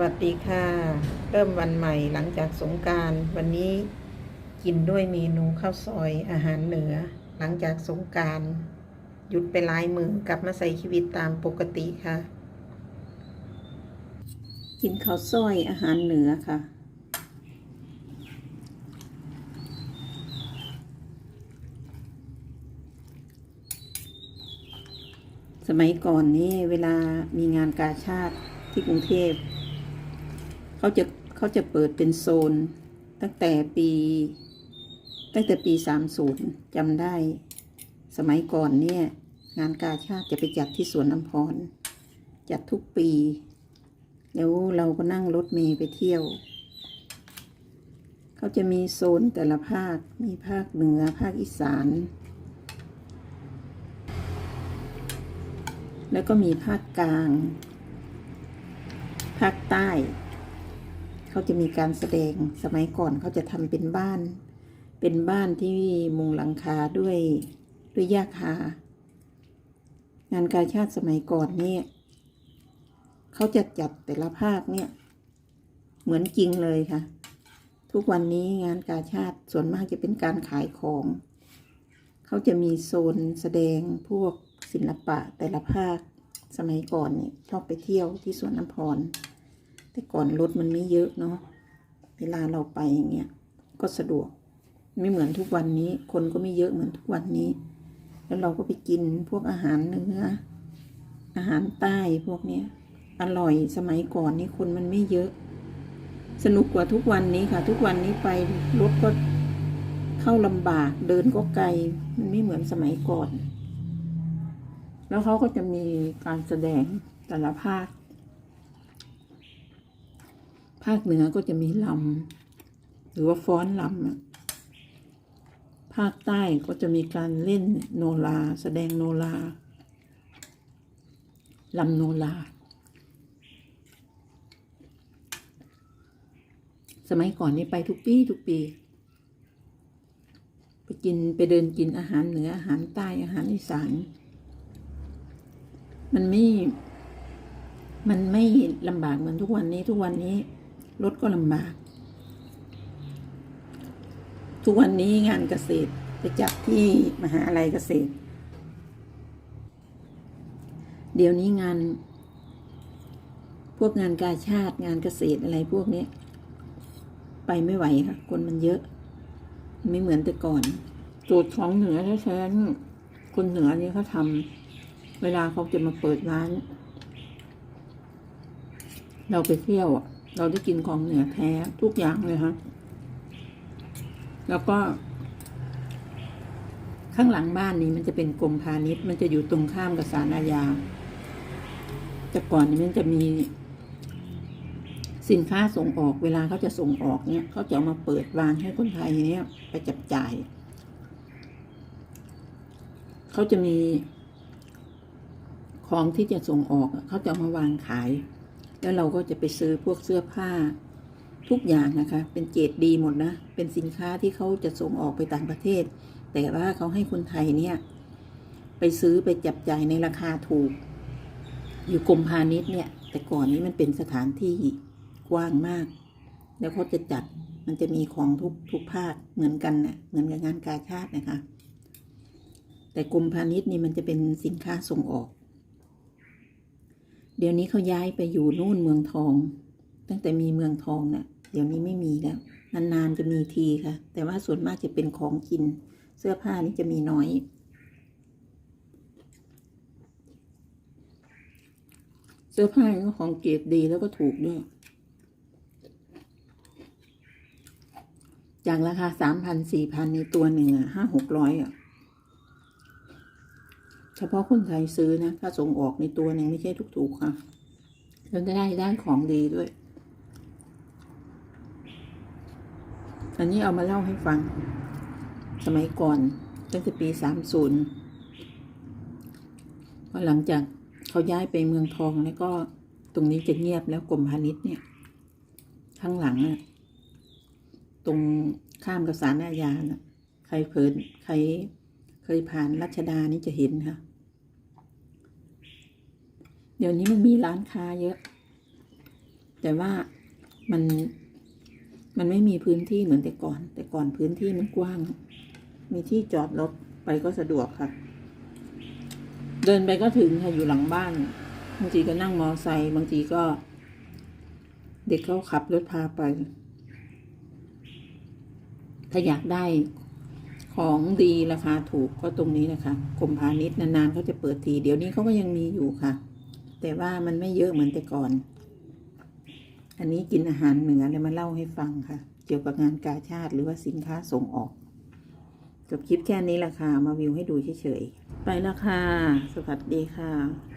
วัสดีค่ะ เริ่มวันใหม่หลังจากสงการวันนี้กินด้วยเมนูข้าวซอยอาหารเหนือ หลังจากสงการหยุดไปหลายมือกลับมาใส่ชีวิตตามปกติค่ะ กินข้าวซอยอาหารเหนือค่ะ สมัยก่อนนี่เวลามีงานกาชาติที่กรุงเทพ เขาจะเขาจะเปิดเป็นโซน ตั้งแต่ปี ตั้งแต่ปีสามศูนย์จำได้ สมัยก่อนเนี่ย งานกาชาติจะไปจัดที่สวนน้ำพร จัดทุกปี แล้วเราก็นั่งรถเมล์ไปเที่ยว เขาจะมีโซนแต่ละภาค มีภาคเหนือภาคอีสาน แล้วก็มีภาคกลาง ภาคใต้ เขาจะมีการแสดงสมัยก่อนเขาจะทำเป็นบ้าน เป็นบ้านที่มุงหลังคาด้วยด้วยหญ้าคางานกาชาติสมัยก่อนเนี่ยเขาจะจัดแต่ละภาคเนี่ย เหมือนจริงเลยค่ะ ทุกวันนี้งานกาชาติส่วนมากจะเป็นการขายของ เขาจะมีโซนแสดงพวกศิลปะแต่ละภาคสมัยก่อนเนี่ยชอบไปเที่ยวที่สวนน้ำพร แต่ก่อนรถมันไม่เยอะเนาะเวลาเราไปอย่างเงี้ยก็สะดวก ไม่เหมือนทุกวันนี้ คนก็ไม่เยอะเหมือนทุกวันนี้ แล้วเราก็ไปกินพวกอาหารเนื้อ อาหารใต้พวกเนี้ยอร่อยสมัยก่อนนี่คนมันไม่เยอะ สนุกกว่าทุกวันนี้ค่ะ ทุกวันนี้ไปรถก็เข้าลำบากเดินก็ไกลมันไม่เหมือนสมัยก่อน แล้วเขาก็จะมีการแสดงแต่ละภาค ภาคเหนือก็จะมีลำหรือว่าฟ้อนลำอะภาคใต้ก็จะมีการเล่นโนราแสดงโนราลำโนราสมัยก่อนนี่ไปทุกปีทุกปี ไปกินไปเดินกินอาหารเหนืออาหารใต้อาหารอีสานมันไม่ มันไม่ลำบากเหมือนทุกวันนี้ทุกวันนี้ รถก็ลำบาก ทุกวันนี้งานเกษตรไปจัดที่มหาลัยเกษตร เดี๋ยวนี้งาน พวกงานกาชาติงานเกษตรอะไรพวกนี้ไปไม่ไหวค่ะ คนมันเยอะ ไม่เหมือนแต่ก่อนสูตรของเหนือแท้ๆคนเหนือนี่เขาทำเวลาเขาจะมาเปิดร้าน เราไปเที่ยวอะ เราได้กินของเหนือแท้ทุกอย่างเลยฮะแล้วก็ข้างหลังบ้านนี้มันจะเป็นกรมพาณิชย์ มันจะอยู่ตรงข้ามกับศาลอาญา แต่ก่อนนี้มันจะมีสินค้าส่งออกเวลาเขาจะส่งออกเนี่ยเขาจะามาเปิดวางให้คนไทยเนี่ยไปจับจ่าย เขาจะมีของที่จะส่งออกเขาจะามาวางขาย แล้วเราก็จะไปซื้อพวกเสื้อผ้า ทุกอย่างนะคะ เป็นเกรดดีหมดนะ เป็นสินค้าที่เขาจะส่งออกไปต่างประเทศ แต่ว่าเขาให้คนไทยเนี่ยไปซื้อไปจับจ่ายในราคาถูก อยู่กรมพาณิชย์เนี่ย แต่ก่อนนี้มันเป็นสถานที่กว้างมาก แล้วเขาจะจัดมันจะมีของทุกทุกภาคเหมือนกันนะ่ะเหมือนกับงานกาชาตินะคะ แต่กรมพาณิชย์นี่มันจะเป็นสินค้าส่งออก เดี๋ยวนี้เขาย้ายไปอยู่นู่นเมืองทอง ตั้งแต่มีเมืองทองเนะ่ะ เดี๋ยวนี้ไม่มีแล้ว นานๆจะมีทีค่ะ แต่ว่าส่วนมากจะเป็นของกิน เสื้อผ้านี่จะมีน้อยเสื้อผ้าก็ของเกรดดีแล้วก็ถูกด้วย จากราคาสามพันสี่พันในตัวหนึ่งอะห้าหกร้อยอะ เฉพาะคนไทยซื้อนะ ถ้าส่งออกในตัวหนึ่งไม่ใช่ถูกๆค่ะ แล้วได้ได้ของดีด้วย อันนี้เอามาเล่าให้ฟัง สมัยก่อนตั้งแต่ปีสามศูนย์พอหลังจากเขาย้ายไปเมืองทองแล้วก็ตรงนี้จะเงียบแล้วกรมพาณิชย์เนี่ย ข้างหลังอะตรงข้ามกับสารอาญานะใครเผินใคร เคยผ่านรัชดานี่จะเห็นค่ะ เดี๋ยวนี้มันมีร้านค้าเยอะ แต่ว่ามันมันไม่มีพื้นที่เหมือนแต่ก่อน แต่ก่อนพื้นที่มันกว้าง มีที่จอดรถไปก็สะดวกค่ะ เดินไปก็ถึงค่ะอยู่หลังบ้าน บางทีก็นั่งมอไซค์บางทีก็ เด็กเขาขับรถพาไป ถ้าอยากได้ ของดีราคาถูกก็ตรงนี้นะคะกรมพาณิชย์นานๆเขาจะเปิดทีเดี๋ยวนี้เขาก็ยังมีอยู่ค่ะ แต่ว่ามันไม่เยอะเหมือนแต่ก่อน อันนี้กินอาหารเหนือเลยมาเล่าให้ฟังค่ะ เกี่ยวกับงานกาชาติหรือว่าสินค้าส่งออกจบคลิปแค่นี้ละค่ะมาวิวให้ดูเฉยๆไปแล้วค่ะสวัสดีค่ะ